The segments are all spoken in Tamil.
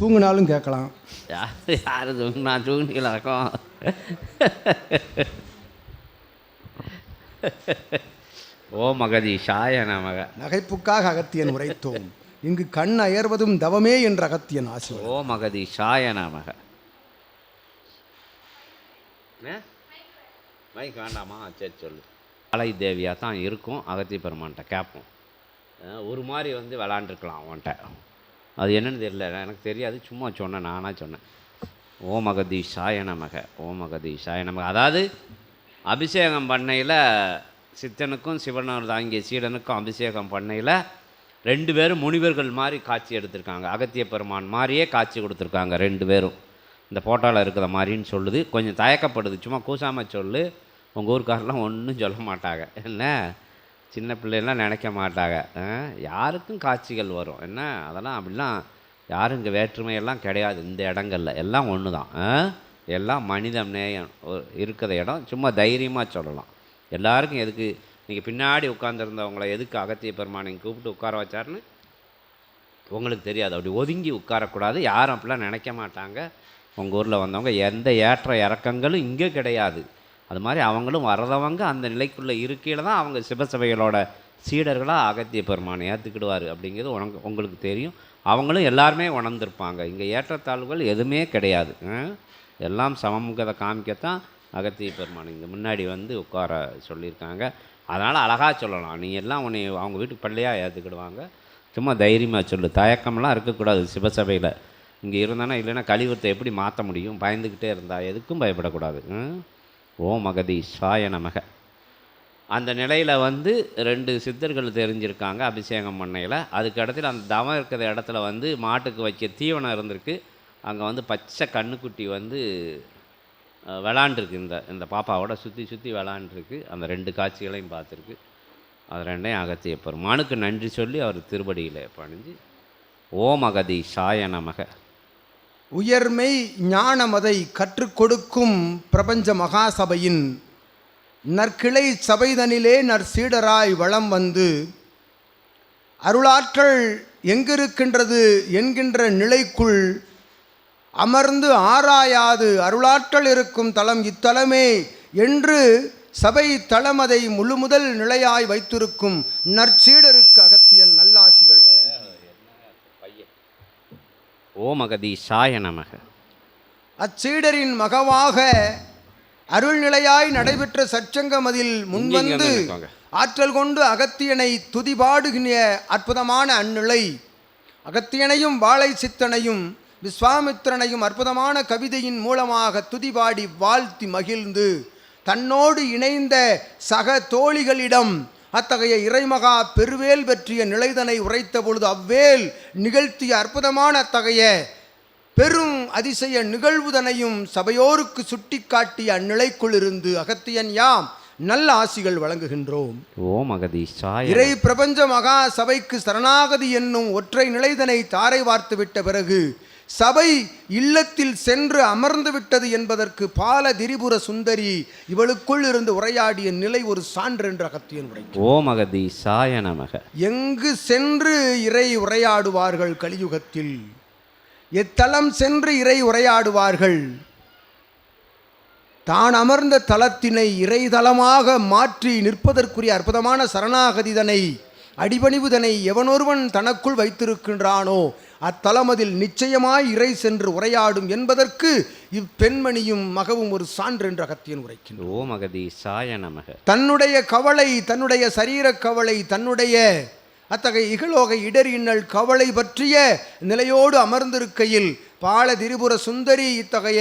தூங்கினாலும் கேட்கலாம். யார் யார் தூங்கினா? தூங்கில இருக்கும் ஓ மகதி ஷாய நமக நகைப்புக்காக அகத்தியன் உரைத்தோம். இங்கு கண் அயர்வதும் தவமே என்ற அகத்தியன் ஆசி ஓ மகதி ஷாய நமக மைக் வேண்டாமா? சரி சொல்லு. கலை தேவியாக தான் இருக்கும். அகத்தி பெருமான்கிட்ட கேட்போம் ஒரு மாதிரி வந்து விளாண்டுருக்கலாம் அவன்கிட்ட. அது என்னென்னு தெரியல. எனக்கு தெரியாது. சும்மா சொன்னேன். நானாக சொன்னேன். ஓமகதி சாயனமக ஓமகதி சாயனமக அதாவது அபிஷேகம் பண்ணையில் சித்தனுக்கும் சிவனர் தாங்கிய சீடனுக்கும் அபிஷேகம் பண்ணையில் ரெண்டு பேரும் முனிவர்கள் மாதிரி காட்சி எடுத்திருக்காங்க. அகத்திய பெருமான் மாதிரியே காட்சி கொடுத்துருக்காங்க ரெண்டு பேரும். இந்த ஃபோட்டோவில் இருக்கிற மாதிரின்னு சொல்லுது. கொஞ்சம் தயக்கப்படுது. சும்மா கூசாமல் சொல்லு. உங்கள் ஊருக்காரெலாம் ஒன்றும் சொல்ல மாட்டாங்க. என்ன? சின்ன பிள்ளைலாம் நினைக்க மாட்டாங்க. ஆ, யாருக்கும் காட்சிகள் வரும். என்ன? அதெல்லாம் அப்படிலாம் யாரும் இங்கே வேற்றுமையெல்லாம் கிடையாது. இந்த இடங்கள்ல. எல்லாம் ஒன்று தான் ஆ? எல்லாம் மனிதம் நேயம். இருக்கிற இடம். சும்மா தைரியமாக சொல்லலாம். எல்லாருக்கும் எதுக்கு? நீங்கள் பின்னாடி உட்காந்துருந்தவங்கள எதுக்கு அகத்திய பெருமானை கூப்பிட்டு உட்கார வச்சாருன்னு? உங்களுக்கு தெரியாது. அப்படி ஒதுங்கி உட்காரக்கூடாது. யாரும் அப்படிலாம் நினைக்க மாட்டாங்க. உங்கள் ஊரில் வந்தவங்க எந்த ஏற்ற இறக்கங்களும் இங்கே கிடையாது. அது மாதிரி அவங்களும் வரதவங்க அந்த நிலைக்குள்ளே இருக்கையில் தான் அவங்க சிவசபைகளோட சீடர்களாக அகத்திய பெருமானை ஏற்றுக்கிடுவார் அப்படிங்கிறது உனக்கு உங்களுக்கு தெரியும். அவங்களும் எல்லாருமே உணர்ந்திருப்பாங்க. இங்கே ஏற்றத்தாழ்வுகள் எதுவுமே கிடையாது. எல்லாம் சமமுகதை காமிக்கத்தான் அகத்திய பெருமான் இங்கே முன்னாடி வந்து உட்கார சொல்லியிருக்காங்க. அதனால் அழகாக சொல்லலாம். நீ எல்லாம் உன்னை அவங்க வீட்டுக்கு பள்ளியாக ஏற்றுக்கிடுவாங்க சும்மா தைரியமாக சொல்லு. தயக்கமெல்லாம் இருக்கக்கூடாது சிவசபையில். இங்கே இருந்தானா இல்லைன்னா கழிவுத்தை எப்படி மாற்ற முடியும்? பயந்துக்கிட்டே இருந்தால் எதுக்கும் பயப்படக்கூடாது. ஓம் ஓ மகதி சாய நமக. அந்த நிலையில் வந்து ரெண்டு சித்தர்கள் தெரிஞ்சிருக்காங்க அபிஷேகம் பண்ணையில். அதுக்கு இடத்துல அந்த தவம் இருக்கிற இடத்துல வந்து மாட்டுக்கு வைக்க தீவனம் இருந்திருக்கு. அங்கே வந்து பச்சை கண்ணுக்குட்டி வந்து விளாண்டுருக்கு. இந்த இந்த பாப்பாவோட சுற்றி சுற்றி விளாண்டுருக்கு. அந்த ரெண்டு காட்சிகளையும் பார்த்துருக்கு. அது ரெண்டையும் அகத்திய பெருமானுக்கு நன்றி சொல்லி அவர் திருப்படியில் பணிஞ்சு ஓம் அகதி சாய நமக. உயர்மை ஞானமதை கற்றுக் கொடுக்கும் பிரபஞ்ச மகாசபையின் நற்கிளை சபைதனிலே நற்சீடராய் வளம் வந்து அருளாற்றல் எங்கிருக்கின்றது என்கின்ற நிலைக்குள் அமர்ந்து ஆராயாது அருளாற்றல் இருக்கும் தலம் இத்தலமே என்று சபை தளமதை முழுமுதல் நிலையாய் வைத்திருக்கும் நற்சீடருக்கு அகத்தியன் நல்லாசிகள் ஓம் அகதி சாய நமக அச்சீடரின் மகவாக அருள்நிலையாய் நடைபெற்ற சற்சங்கமதில் முன்வந்து இங்க நிற்பாங்க. ஆற்றல் கொண்டு அகத்தியனை துதிபாடுகின்ற அற்புதமான அந்நிலை அகத்தியனையும் வாழை சித்தனையும் விஸ்வாமித்திரனையும் அற்புதமான கவிதையின் மூலமாக துதிபாடி வாழ்த்தி மகிழ்ந்து தன்னோடு இணைந்த சக தோழிகளிடம் அத்தகைய இறைமகா பெருவேல் பற்றிய நிலைதனை உரைத்த பொழுது அவ்வேல் நிகழ்த்திய அற்புதமான அத்தகைய பெரும் அதிசய நிகழ்வுதனையும் சபையோருக்கு சுட்டிக்காட்டிய அந்நிலைக்குள் இருந்து அகத்தியன் யாம். நல்ல ஆசிகள் வழங்குகின்றோம். ஓம் அகதி சாய இறை பிரபஞ்ச மகா சபைக்கு சரணாகதி என்னும் ஒற்றை நிலைதனை தாரை வார்த்து விட்ட பிறகு சபை இல்லத்தில் சென்று அமர்ந்து விட்டது என்பதற்கு பால திரிபுர சுந்தரி இவளுக்குள் இருந்து உரையாடிய நிலை ஒரு சான்று என்று அகத்தியன் உரை ஓம் அகதி சாய நமக. எங்கு சென்று இறை உரையாடுவார்கள் கலியுகத்தில்? எத்தலம் சென்று இறை உரையாடுவார்கள்? தான் அமர்ந்த தலத்தினை இறைதலமாக மாற்றி நிற்பதற்குரிய அற்புதமான சரணாகதிதனை அடிபணிவுதனை எவனொருவன் தனக்குள் வைத்திருக்கின்றானோ அத்தலமதில் நிச்சயமாய் இறை சென்று உரையாடும் என்பதற்கு இப்பெண்மணியும் மகவும் ஒரு சான்று என்று அகத்தியன் உரைக்கின்றார் ஓம் அகதி சாய நமக. தன்னுடைய கவலை தன்னுடைய சரீர கவலை தன்னுடைய அத்தகைய இகலோக இடர் இன்னல் கவலை பற்றிய நிலையோடு அமர்ந்திருக்கையில் பால திரிபுர சுந்தரி இத்தகைய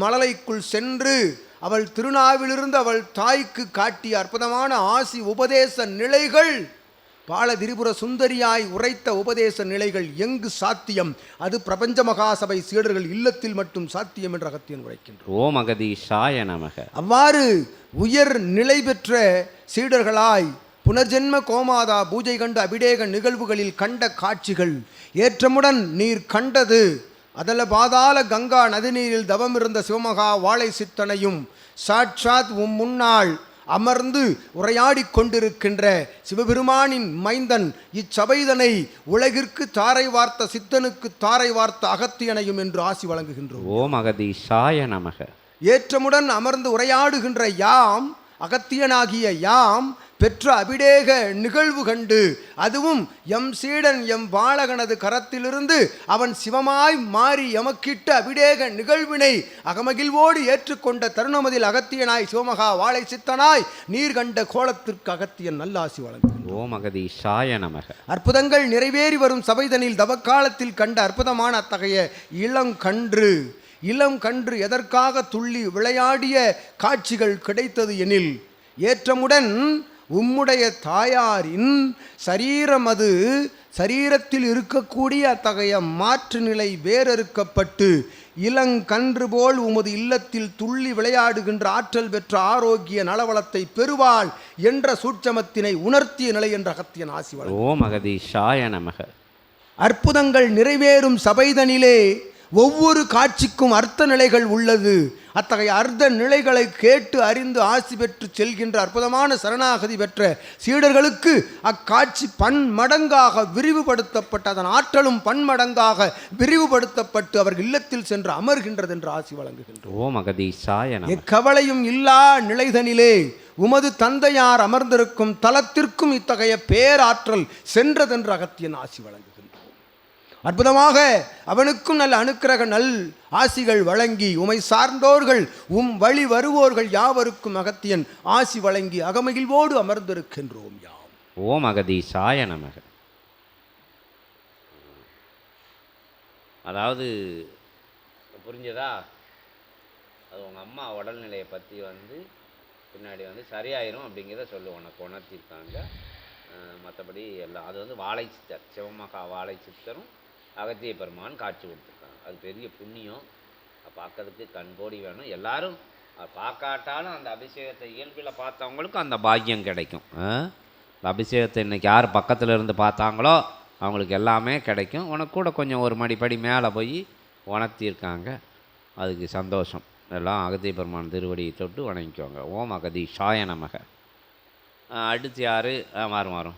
மலலைக்குள் சென்று அவள் திருநாவிலிருந்து அவள் தாய்க்கு காட்டிய அற்புதமான ஆசி உபதேச நிலைகள் பால திரிபுர சுந்தரியாய் உரைத்த உபதேச நிலைகள் எங்கு சாத்தியம்? அது பிரபஞ்ச மகாசபை சீடர்கள் இல்லத்தில் மட்டும் சாத்தியம் என்று அகத்தியன் உரைக்கின்றார் ஓம் அகதி சாய நமக. அவ்வாறு உயர் நிலை பெற்ற சீடர்களாய் புனர்ஜென்ம கோமாதா பூஜை கண்டு அபிடேக நிகழ்வுகளில் கண்ட காட்சிகள் ஏற்றமுடன் நீர் கண்டது. அதல பாதாள கங்கா நதிநீரில் தவமிருந்த சிவமகா வாழை சித்தனையும் சாட்சாத் உம் முன்னாள் அமர்ந்து உரையாடிக் கொண்டிருக்கின்ற சிவபெருமானின் மைந்தன் இச்சபைதனை உலகிற்கு தாரை வார்த்த சித்தனுக்கு தாரை வார்த்த அகத்தியனையும் என்று ஆசி வழங்குகின்றோம். ஓம் அகதீஷாய நமக. ஏற்றமுடன் அமர்ந்து உரையாடுகின்ற யாம் அகத்தியனாகிய யாம் பெற்ற அபிடேக நிகழ்வு கண்டு அதுவும் எம் சீடன் எம் பாலகனது கரத்திலிருந்து அவன் சிவமாய் மாறி எமக்கிட்ட அபிடேக நிகழ்வினை அகமகிழ்வோடு ஏற்றுக்கொண்ட தருணமதில் அகத்தியனாய் சிவமகா வாழை சித்தனாய் நீர் கண்ட கோலத்திற்கு அகத்தியன் நல்லாசி வழங்குகின்றான். ஓம் அகதீஷாய நமக. அற்புதங்கள் நிறைவேறி வரும் சபைதனில் தவக்காலத்தில் கண்ட அற்புதமான அத்தகைய இளங்கன்று இளம் கன்று எதற்காக துள்ளி விளையாடிய காட்சிகள் கிடைத்தது எனில் ஏற்றமுடன் உம்முடைய தாயாரின் சரீரம் அது சரீரத்தில் இருக்கக்கூடிய அத்தகைய மாற்று நிலை வேறறுக்கப்பட்டு இளங்கன்று போல் உமது இல்லத்தில் துள்ளி விளையாடுகின்ற ஆற்றல் பெற்ற ஆரோக்கிய நலவளத்தை பெறுவாள் என்ற சூட்சமத்தினை உணர்த்திய நிலை என்ற அகத்தியன் ஆசி வழங்கும். ஓம் அகதீஷாய நமக அற்புதங்கள் நிறைவேறும் சபைதனிலே ஒவ்வொரு காட்சிக்கும் அர்த்த நிலைகள் உள்ளது. அத்தகைய அர்த்த நிலைகளை கேட்டு அறிந்து ஆசி பெற்று செல்கின்ற அற்புதமான சரணாகதி பெற்ற சீடர்களுக்கு அக்காட்சி பன்மடங்காக விரிவுபடுத்தப்பட்டு அதன் ஆற்றலும் பன்மடங்காக விரிவுபடுத்தப்பட்டு அவர் இல்லத்தில் சென்று அமர்கின்றது என்று ஆசி வழங்குகின்றோம். ஓம் அகதீஷாய நமக எக்கவலையும் இல்லா நிலைதனிலே உமது தந்தையார் அமர்ந்திருக்கும் தலத்திற்கும் இத்தகைய பேராற்றல் சென்றதென்று அகத்தியன் ஆசி வழங்குகின்றார் அற்புதமாக அவனுக்கும் நல்ல அனுக்கிரக நல் ஆசிகள் வழங்கி உமை சார்ந்தோர்கள் உம் வழி வருவோர்கள் யாவருக்கும் அகத்தியன் ஆசி வழங்கி அகமகிழ்வோடு அமர்ந்திருக்கின்றோம் யாம். ஓம் அகதீஷாய நமக. அதாவது புரிஞ்சதா? அது உங்கள் அம்மா உடல்நிலையை பற்றி வந்து பின்னாடி வந்து சரியாயிரும் அப்படிங்கிறத சொல்லு உனக்கு உணர்த்திருக்காங்க. மற்றபடி எல்லாம் அது வந்து வாழை சித்தர் சிவமகா வாழை சித்தரும் அகத்திய பெருமான் காட்சி கொடுத்துருக்காங்க. அது பெரிய புண்ணியம். பார்க்கறதுக்கு பார்க்கறதுக்கு கண்கோடி வேணும். எல்லாரும் பார்க்காட்டாலும் அந்த அபிஷேகத்தை இயல்பில் பார்த்தவங்களுக்கும் அந்த பாக்கியம் கிடைக்கும். ஆ? இந்த அபிஷேகத்தை இன்னைக்கு யார் பக்கத்தில் இருந்து பார்த்தாங்களோ அவங்களுக்கு எல்லாமே கிடைக்கும். உனக்கு கூட கொஞ்சம் ஒரு மடிப்படி மேலே போய் உணர்த்தியிருக்காங்க. அதுக்கு சந்தோஷம். எல்லாம் அகதி பெருமான் திருவடியை தொட்டு வணங்கிக்கோங்க. ஓம் அகதி ஷாய நமக அடுத்து யார்? மாறும் மாறும்.